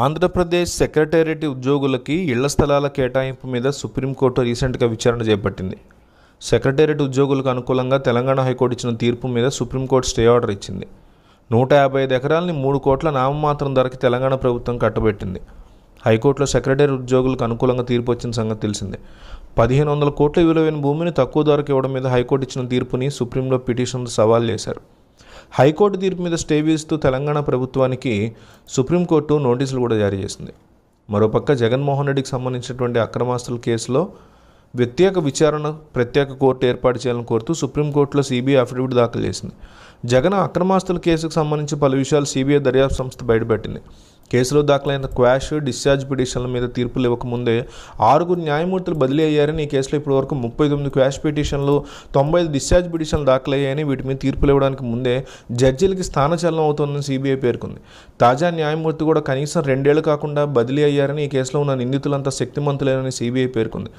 Andhra Pradesh secretariat ఉద్యోగులకి ఇళ్ళ స్థలాల కేటాయింపు మీద సుప్రీంకోర్టు రీసెంట్గా విచారణ చేపట్టింది. సెక్రటేరియట్ ఉద్యోగులకు అనుకూలంగా తెలంగాణ హైకోర్టు ఇచ్చిన తీర్పు మీద సుప్రీంకోర్టు స్టే ఆర్డర్ ఇచ్చింది. నూట యాభై ఐదు ఎకరాలని మూడు కోట్ల నామమాత్రం ధరకి తెలంగాణ ప్రభుత్వం కట్టబెట్టింది. హైకోర్టులో సెక్రటరీ ఉద్యోగులకు అనుకూలంగా తీర్పు వచ్చిన సంగతి తెలిసిందే. పదిహేను వందల కోట్ల విలువైన భూమిని తక్కువ ధరకు ఇవ్వడం మీద హైకోర్టు ఇచ్చిన తీర్పుని సుప్రీంలో పిటిషన్ సవాల్ చేశారు. హైకోర్టు తీర్పు మీద స్టే వేస్తూ తెలంగాణ ప్రభుత్వానికి సుప్రీంకోర్టు నోటీసులు కూడా జారీ చేసింది. మరోపక్క జగన్మోహన్ రెడ్డికి సంబంధించినటువంటి అక్రమాస్తుల కేసులో వ్యక్తిగత విచారణ ప్రత్యేక కోర్టు ఏర్పాటు చేయాలని కోరుతూ సుప్రీంకోర్టులో సిబిఐ అఫిడవిట్ దాఖలు చేసింది. జగన్ అక్రమాస్తుల కేసుకు సంబంధించి పలు విషయాలు సిబిఐ దర్యాప్తు సంస్థ బయటపెట్టింది. కేసులో దాఖలైన క్వాష్ డిశ్చార్జ్ పిటిషన్ల మీద తీర్పులు ఇవ్వకముందే ఆరుగురు న్యాయమూర్తులు బదిలీ అయ్యారని ఈ కేసులో ఇప్పటివరకు ముప్పై తొమ్మిది క్వాష్ పిటిషన్లు తొంభై ఐదు డిశ్చార్జ్ పిటిషన్లు దాఖలయ్యాయని వీటి మీద తీర్పులు ఇవ్వడానికి ముందే జడ్జీలకి స్థానచలనం అవుతోందని సిబిఐ పేర్కొంది. తాజా న్యాయమూర్తి కూడా కనీసం రెండేళ్ళు కాకుండా బదిలీ అయ్యారని ఈ కేసులో ఉన్న నిందితులంతా శక్తిమంతులేనని సిబిఐ పేర్కొంది.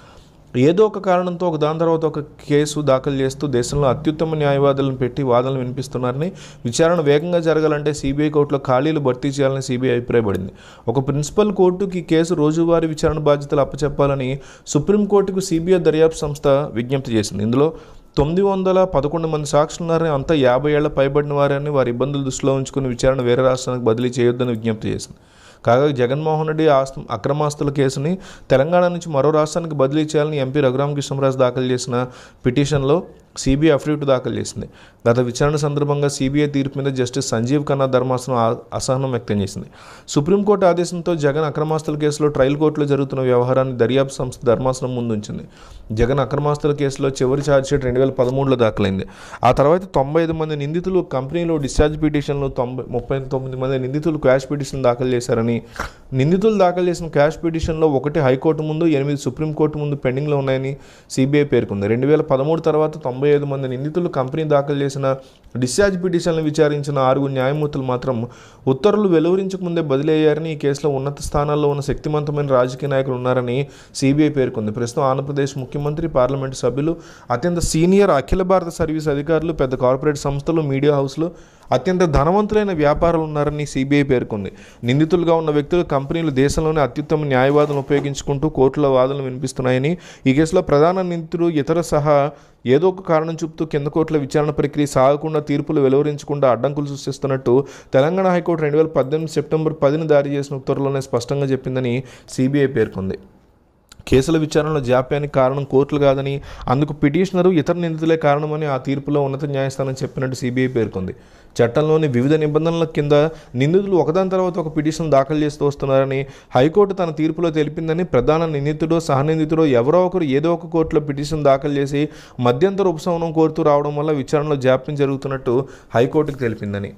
ఏదో ఒక కారణంతో ఒక దాని తర్వాత ఒక కేసు దాఖలు చేస్తూ దేశంలో అత్యుత్తమ న్యాయవాదులను పెట్టి వాదనలు వినిపిస్తున్నారని విచారణ వేగంగా జరగాలంటే సిబిఐ కోర్టులో ఖాళీలు భర్తీ చేయాలని సిబిఐ అభిప్రాయపడింది. ఒక ప్రిన్సిపల్ కోర్టుకి కేసు రోజువారీ విచారణ బాధ్యతలు అప్పచెప్పాలని సుప్రీంకోర్టుకు సిబిఐ దర్యాప్తు సంస్థ విజ్ఞప్తి చేసింది. ఇందులో తొమ్మిది వందల పదకొండు మంది సాక్షులు ఉన్నారని అంతా యాభై ఏళ్ళ పైబడిన వారని వారి ఇబ్బందులు దృష్టిలో ఉంచుకుని విచారణ వేరే రాష్ట్రానికి బదిలీ చేయొద్దని విజ్ఞప్తి చేసింది. కాగా జగన్మోహన్ రెడ్డి ఆస్తు అక్రమాస్తుల కేసుని తెలంగాణ నుంచి మరో రాష్ట్రానికి బదిలీ చేయాలని ఎంపీ రఘురామ కృష్ణరాజు దాఖలు చేసిన పిటిషన్లో సిబిఐ అఫిడవిట్ దాఖలు చేసింది. గత విచారణ సందర్భంగా సిబిఐ తీర్పు మీద జస్టిస్ సంజీవ్ ఖన్నా ధర్మాసనం అసహనం వ్యక్తం చేసింది. సుప్రీంకోర్టు ఆదేశంతో జగన్ అక్రమాస్తుల కేసులో ట్రయల్ కోర్టులో జరుగుతున్న వ్యవహారాన్ని దర్యాప్తు సంస్థ ధర్మాసనం ముందుంచింది. జగన్ అక్రమాస్తుల కేసులో చివరి ఛార్జ్షీట్ రెండు వేల పదమూడులో దాఖలైంది. ఆ తర్వాత తొంభై ఐదు మంది నిందితులు కంపెనీలో డిశ్చార్జ్ పిటిషన్లు తొంభై ముప్పై తొమ్మిది మంది నిందితులు క్యాష్ పిటిషన్ దాఖలు చేశారని company నిందితులు దాఖలు చేసిన క్యాష్ పిటిషన్లో ఒకటి హైకోర్టు ముందు ఎనిమిది సుప్రీంకోర్టు ముందు పెండింగ్లో ఉన్నాయని సిబిఐ పేర్కొంది. రెండు వేల పదమూడు తర్వాత తొంభై ఐదు మంది నిందితులు కంపెనీ దాఖలు చేసిన డిశ్చార్జ్ పిటిషన్లు విచారించిన ఆరుగురు న్యాయమూర్తులు మాత్రం ఉత్తర్వులు వెలువరించకముందే బదిలయ్యారని ఈ కేసులో ఉన్నత స్థానాల్లో ఉన్న శక్తివంతమైన రాజకీయ నాయకులు ఉన్నారని సిబిఐ పేర్కొంది. ప్రస్తుతం ఆంధ్రప్రదేశ్ ముఖ్యమంత్రి పార్లమెంటు సభ్యులు అత్యంత సీనియర్ అఖిల భారత సర్వీస్ అధికారులు పెద్ద కార్పొరేట్ సంస్థలు మీడియా హౌస్లు అత్యంత ధనవంతులైన వ్యాపారులు ఉన్నారని సిబిఐ పేర్కొంది. నిందితులుగా ఉన్న వ్యక్తులు కంపెనీలు దేశంలోనే అత్యుత్తమ న్యాయవాదులను ఉపయోగించుకుంటూ కోర్టుల వాదనలు వినిపిస్తున్నాయని ఈ కేసులో ప్రధాన నిందితుడు ఇతర సహా ఏదో ఒక కారణం చూపుతూ కింద కోర్టుల విచారణ ప్రక్రియ సాగకుండా తీర్పులు వెలువరించకుండా అడ్డంకులు సృష్టిస్తున్నట్టు తెలంగాణ హైకోర్టు రెండు వేల పద్దెనిమిది సెప్టెంబర్ పదిన దారి చేసిన ఉత్తర్వులోనే స్పష్టంగా చెప్పిందని సిబిఐ పేర్కొంది. కేసుల విచారణలో జాప్యానికి కారణం కోర్టులు కాదని అందుకు పిటిషనరు ఇతర నిందితులే కారణమని ఆ తీర్పులో ఉన్నత న్యాయస్థానం చెప్పినట్టు సిబిఐ పేర్కొంది. చట్టంలోని వివిధ నిబంధనల కింద నిందితులు ఒకదాని తర్వాత ఒక పిటిషన్ దాఖలు చేస్తూ వస్తున్నారని హైకోర్టు తన తీర్పులో తెలిపిందని ప్రధాన నిందితుడో సహనిందితుడో ఎవరో ఒకరు ఏదో ఒక కోర్టులో పిటిషన్ దాఖలు చేసి మధ్యంతర ఉపశమనం కోరుతూ రావడం వల్ల విచారణలో జాప్యం జరుగుతున్నట్టు హైకోర్టుకు తెలిపిందని.